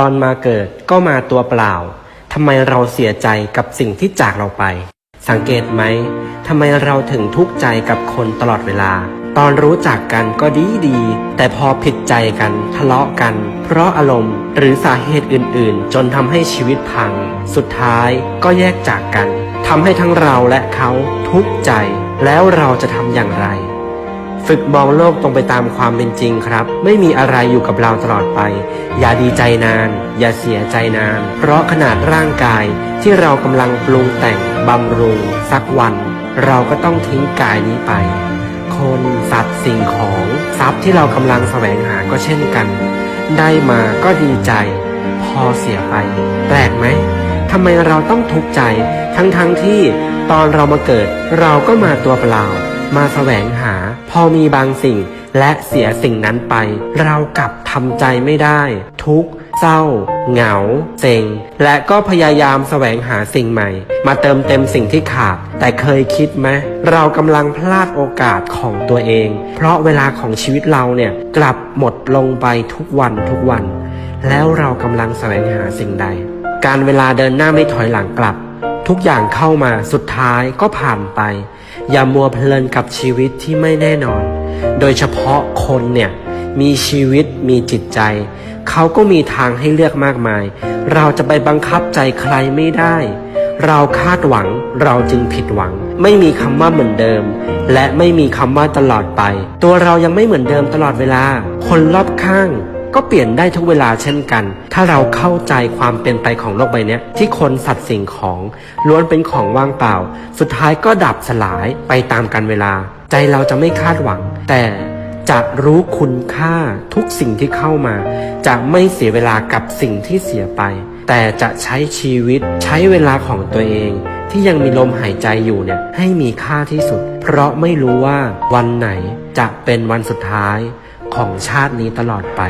ตอนมาเกิดก็มาตัวเปล่าทำไมเราเสียใจกับสิ่งที่จากเราไป สังเกตไหมทำไมเราถึงทุกข์ใจกับคนตลอดเวลา ตอนรู้จักกันก็ดีดี แต่พอผิดใจกันทะเลาะกัน เพราะอารมณ์หรือสาเหตุอื่น ๆ จนทำให้ชีวิตพัง สุดท้ายก็แยกจากกันทำให้ทั้งเราและเขาทุกข์ใจ แล้วเราจะทำอย่างไร ฝึกมองโลกตรงไปตามความเป็นจริงครับ ไม่มีอะไรอยู่กับเราตลอดไป อย่าดีใจนาน อย่าเสียใจนาน เพราะขนาดร่างกายที่เรากำลังปรุงแต่งบำรุงสักวัน เราก็ต้องทิ้งกายนี้ไป คนสัตว์สิ่งของทรัพย์ที่เรากำลังแสวงหาก็เช่นกัน ได้มาก็ดีใจ พอเสียไป แปลกไหมทำไมเราต้องทุกข์ใจทั้งๆทที่ตอนเรามาเกิดเราก็มาตัวเปล่า มาแสวงหา พอมีบางสิ่งและเสียสิ่งนั้นไป เรากลับทำใจไม่ได้ ทุกข์เศร้า เหงา เซ็ง และก็พยายามแสวงหาสิ่งใหม่ มาเติมเต็มสิ่งที่ขาด แต่เคยคิดไหมเรากำลังพลาดโอกาสของตัวเอง เพราะเวลาของชีวิตเราเนี่ยกลับหมดลงไปทุกวันทุกวัน แล้วเรากำลังแสวงหาสิ่งใด การเวลาเดินหน้าไม่ถอยหลังกลับ ทุกอย่างเข้ามาสุดท้ายก็ผ่านไป อย่ามัวเพลินกับชีวิตที่ไม่แน่นอน โดยเฉพาะคนเนี่ยมีชีวิตมีจิตใจ เขาก็มีทางให้เลือกมากมาย เราจะไปบังคับใจใครไม่ได้ เราคาดหวังเราจึงผิดหวัง ไม่มีคำว่าเหมือนเดิม และไม่มีคำว่าตลอดไป ตัวเรายังไม่เหมือนเดิมตลอดเวลา คนรอบข้าง ก็เปลี่ยนได้ทุกเวลาเช่นกัน ถ้าเราเข้าใจความเป็นไปของโลกใบนี้ที่คนสัตว์สิ่งของล้วนเป็นของว่างเปล่า สุดท้ายก็ดับสลายไปตามกันเวลา ใจเราจะไม่คาดหวัง แต่จะรู้คุณค่าทุกสิ่งที่เข้ามา จะไม่เสียเวลากับสิ่งที่เสียไป แต่จะใช้ชีวิตใช้เวลาของตัวเอง ที่ยังมีลมหายใจอยู่เนี่ยให้มีค่าที่สุด เพราะไม่รู้ว่าวันไหนจะเป็นวันสุดท้ายของชาตินี้ตลอดไป